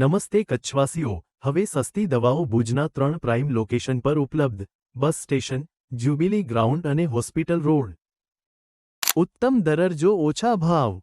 નમસ્તે કચ્છવાસીઓ, હવે સસ્તી દવાઓ ભુજના ત્રણ પ્રાઇમ લોકેશન પર ઉપલબ્ધ. બસ સ્ટેશન, જ્યુબિલી ગ્રાઉન્ડ અને હોસ્પિટલ રોડ. ઉત્તમ દરજ્જો ઓછા ભાવ.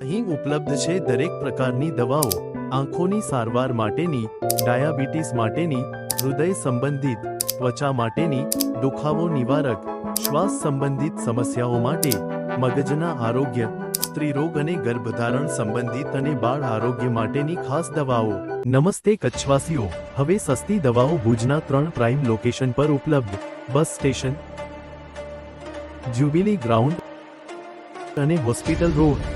અહીં ઉપલબ્ધ છે દરેક પ્રકારની દવાઓ, આંખોની સારવાર માટેની, ડાયાબિટીસ માટેની, હૃદય સંબંધિત, ત્વચા માટેની, દુખાવો નિવારક, શ્વાસ સંબંધિત સમસ્યાઓ માટે, મગજના આરોગ્ય સ્ત્રીરોગ અને ગર્ભધારણ સંબંધિત અને બાળ આરોગ્ય માટેની ખાસ દવાઓ. નમસ્તે કચ્છવાસીઓ, હવે સસ્તી દવાઓ ભુજના ત્રણ પ્રાઇમ લોકેશન પર ઉપલબ્ધ. બસ સ્ટેશન, જ્યુબિલી ગ્રાઉન્ડ અને હોસ્પિટલ રોડ.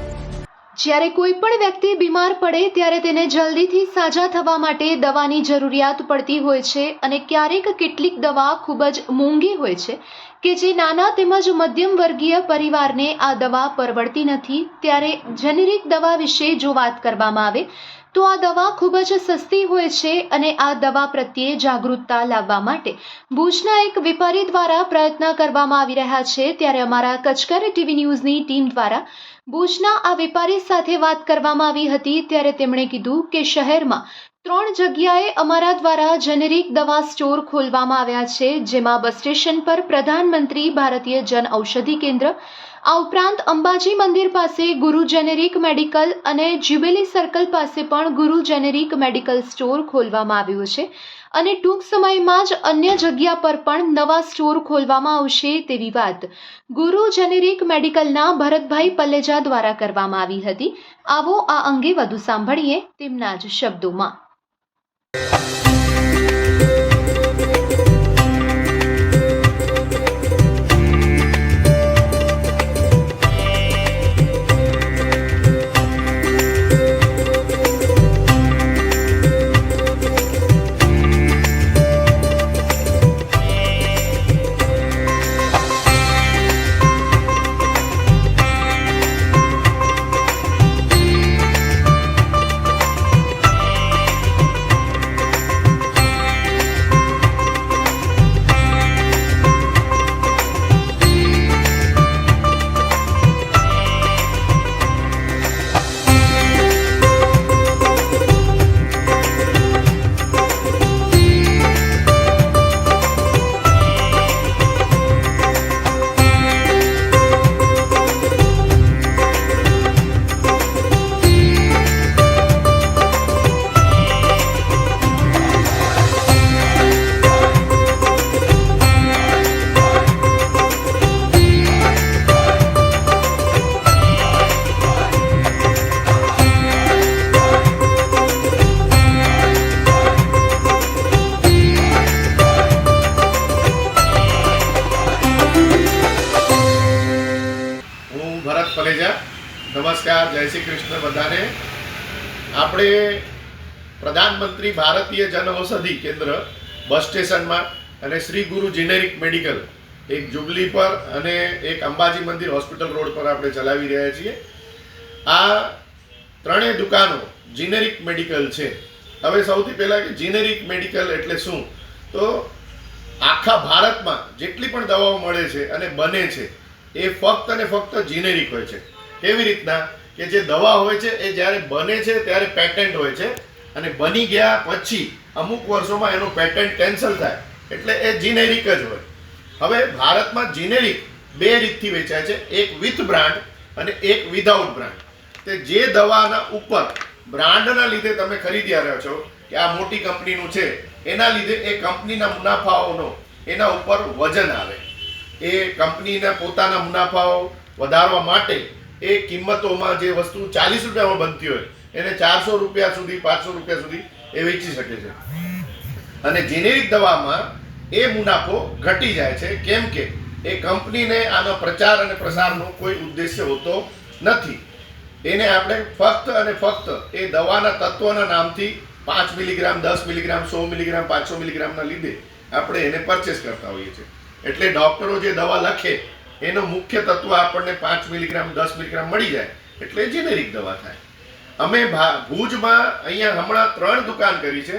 જ્યારે કોઈ પણ વ્યક્તિ બીમાર પડે ત્યારે તેને જલ્દીથી સાજા થવા માટે દવાની જરૂરિયાત પડતી હોય છે અને ક્યારેક કેટલીક દવા ખૂબ જ મોંઘી હોય છે. કે જે નાના તેમજ મધ્યમ વર્ગીય પરિવારને આ દવા પરવડતી નથી, ત્યારે જેનેરિક દવા વિશે જો વાત કરવામાં આવે, તો આ દવા ખૂબ જ સસ્તી હોય છે અને આ દવા પ્રત્યે જાગૃતતા લાવવા માટે ભુજના એક વેપારી દ્વારા પ્રયત્ન કરવામાં આવી રહ્યા છે. ત્યારે અમારા કચકર ટીવી ન્યૂઝની ટીમ દ્વારા ભુજના આ વેપારી સાથે વાત કરવામાં આવી હતી. ત્યારે તેમણે કીધું કે શહેરમાં ત્રણ જગ્યાએ અમારા દ્વારા જેનેરિક દવા સ્ટોર ખોલવામાં આવ્યા છે, જેમાં બસ સ્ટેશન પર પ્રધાનમંત્રી ભારતીય જન ઔષધિ કેન્દ્ર, આ ઉપરાંત અંબાજી મંદિર પાસે ગુરુ જેનેરિક મેડિકલ અને જ્યુબેલી સર્કલ પાસે પણ ગુરુ જેનેરિક મેડિકલ સ્ટોર ખોલવામાં આવ્યું છે. અને ટૂંક સમયમાં જ અન્ય જગ્યા પર પણ નવા સ્ટોર ખોલવામાં આવશે તેવી વાત ગુરુ જેનેરિક મેડિકલના ભરતભાઈ પલ્લેજા દ્વારા કરવામાં આવી હતી. આવો આ અંગે વધુ સાંભળીએ તેમના જ શબ્દોમાં. હું ભરત નમસ્કાર, જય શ્રી કૃષ્ણ બધાને. આપણે પ્રધાનમંત્રી ભારતીય જન ઔષધિ કેન્દ્ર બસ સ્ટેશનમાં અને શ્રી ગુરુ જીનેરિક મેડિકલ એક જુબલી પર અને એક અંબાજી મંદિર હોસ્પિટલ રોડ પર આપણે ચલાવી રહ્યા છીએ. આ ત્રણેય દુકાનો જીનેરિક મેડિકલ છે. હવે સૌથી પહેલાં કે જીનેરિક મેડિકલ એટલે શું? તો આખા ભારતમાં જેટલી પણ દવાઓ મળે છે અને બને છે એ ફક્ત અને ફક્ત જીનેરિક હોય છે. કેવી રીતના? કે જે દવા હોય છે, એ જ્યારે બને છે, ત્યારે પેટન્ટ હોય છે. અને બની ગયા પછી અમુક વર્ષોમાં એનું પેટન્ટ કેન્સલ થાય. એટલે એ જીનેરિક જ હોય. હવે ભારતમાં જીનેરિક બે રીતથી વેચાય છે. એક વિથ બ્રાન્ડ અને એક વિધાઉટ બ્રાન્ડ તે જે દવાના ઉપર બ્રાન્ડના લીધે તમે ખરીદી રહ્યા છો, કે આ મોટી કંપનીનું છે, એના લીધે એ કંપનીના મુનાફાઓનો એના ઉપર વજન આવે. એ કંપનીના પોતાના મુનાફાઓ વધારવા માટે એ કિંમતોમાં જે વસ્તુ ચાલીસ રૂપિયામાં બનતી હોય, એને ચારસો રૂપિયા સુધી, પાંચસો રૂપિયા સુધી એ વેચી શકે છે. અને જેનેરિક દવામાં એ મુનાફો ઘટી જાય છે. કેમ કે એ કંપનીને આનો પ્રચાર અને પ્રસારનો કોઈ ઉદ્દેશ્ય હોતો નથી. એને આપણે ફક્ત અને ફક્ત એ દવાના તત્વના નામથી પાંચ મિલીગ્રામ, દસ મિલીગ્રામ, સો મિલીગ્રામ, પાંચસો મિલીગ્રામના લીધે આપણે એને પરચેસ કરતા હોઈએ છીએ. એટલે ડૉક્ટરો જે દવા લખે, એનો મુખ્ય તત્વ આપણને પાંચ મિલીગ્રામ, દસ મિલીગ્રામ મળી જાય. એટલે જેનેરિક દવા થાય. અમે ભુજમાં અહીંયા હમણાં ત્રણ દુકાન કરી છે.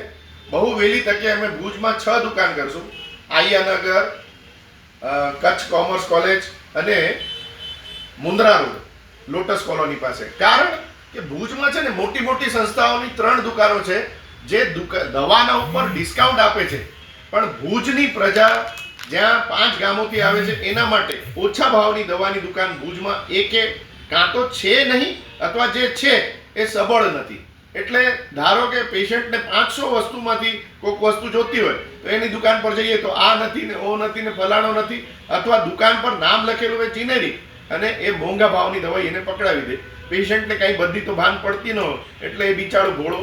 બહુ વહેલી તકે અમે ભુજમાં છ દુકાન કરશું. આયાનગર કચ્છ કોમર્સ કોલેજ અને મુન્દ્રા રોડ, લોટસ કોલોની પાસે. કારણ કે ભુજમાં છે ને મોટી મોટી સંસ્થાઓની ત્રણ દુકાનો છે, જે દવાના ઉપર ડિસ્કાઉન્ટ આપે છે. પણ ભુજની પ્રજા જ્યાં પાંચ ગામોથી આવે છે, એના માટે ઓછા ભાવની દવાની દુકાન ભુજમાં એકે કાં તો છે નહીં, અથવા જે છે એ સબળ નથી. એટલે ધારો કે પેશન્ટને પાંચસો વસ્તુમાંથી કોઈક વસ્તુ જોતી હોય, તો એની દુકાન પર જઈએ તો આ નથી ને ઓ નથી ને ફલાણો નથી, અથવા દુકાન પર નામ લખેલું હોય ચિનેરી, અને એ મોંઘા ભાવની દવાઈ એને પકડાવી દે. પેશન્ટને કાંઈ બધી તો ભાન પડતી ન હોય, એટલે એ બિચારો ઘોડો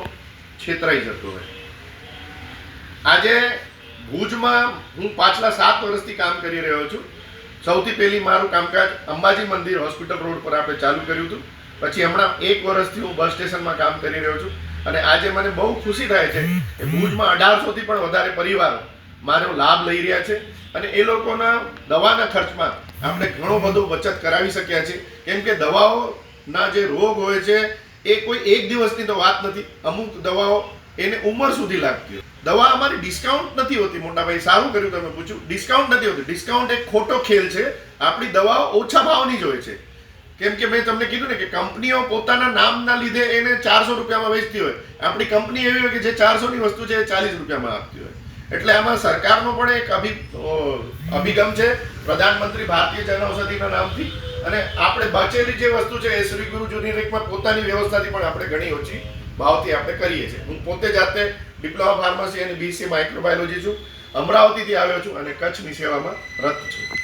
છેતરાઈ જતો હોય. આજે ભુજમાં હું પાછલા સાત વર્ષથી કામ કરી રહ્યો છું. સૌથી પહેલી મારું કામકાજ અંબાજી મંદિર હોસ્પિટલ રોડ પર આપણે ચાલુ કર્યું હતું. પછી હમણાં એક વર્ષથી હું બસ સ્ટેશનમાં કામ કરી રહ્યો છું. અને આજે મને બહુ ખુશી થાય છે કે ભુજમાં અઢારસોથી પણ વધારે પરિવારો મારો લાભ લઈ રહ્યા છે. અને એ લોકોના દવાના ખર્ચમાં આપણે ઘણો બધો બચત કરાવી શક્યા છે. કેમ કે દવાઓના જે રોગ હોય છે, એ કોઈ એક દિવસની તો વાત નથી. અમુક દવાઓ એને ઉંમર સુધી લાગતી હોય દવા અમારી ડિસ્કાઉન્ટ નથી હોતી, મોટાભાઈ, સારું કર્યું તમે પૂછ્યું. ડિસ્કાઉન્ટ નથી હોતી. ડિસ્કાઉન્ટ એક ખોટો ખેલ છે. આપણી દવાઓ ઓછા ભાવની જ હોય છે. કેમ કે મેં તમને કીધું ને કે કંપનીઓ પોતાના નામના લીધે એને ચારસો રૂપિયામાં વેચતી હોય. આપણી કંપની એવી હોય કે જે ચારસોની વસ્તુ છે એ ચાલીસ રૂપિયામાં આપતી હોય. એટલે આમાં સરકારનો પણ એક અભિ અભિગમ છે પ્રધાનમંત્રી ભારતીય જનઔષધિના નામથી. અને આપણે બચેલી જે વસ્તુ છે એ શ્રી ગુરુ જુનિયરિકમાં પોતાની વ્યવસ્થાથી પણ આપણે ઘણી ઓછી ભાવથી આપણે કરીએ છીએ. હું પોતે જાતે ડિપ્લોમા ફાર્મસી અને બીસી માઇક્રોબાયોલોજી છું. અમરાવતીથી આવ્યો છું અને કચ્છની સેવામાં રત છું.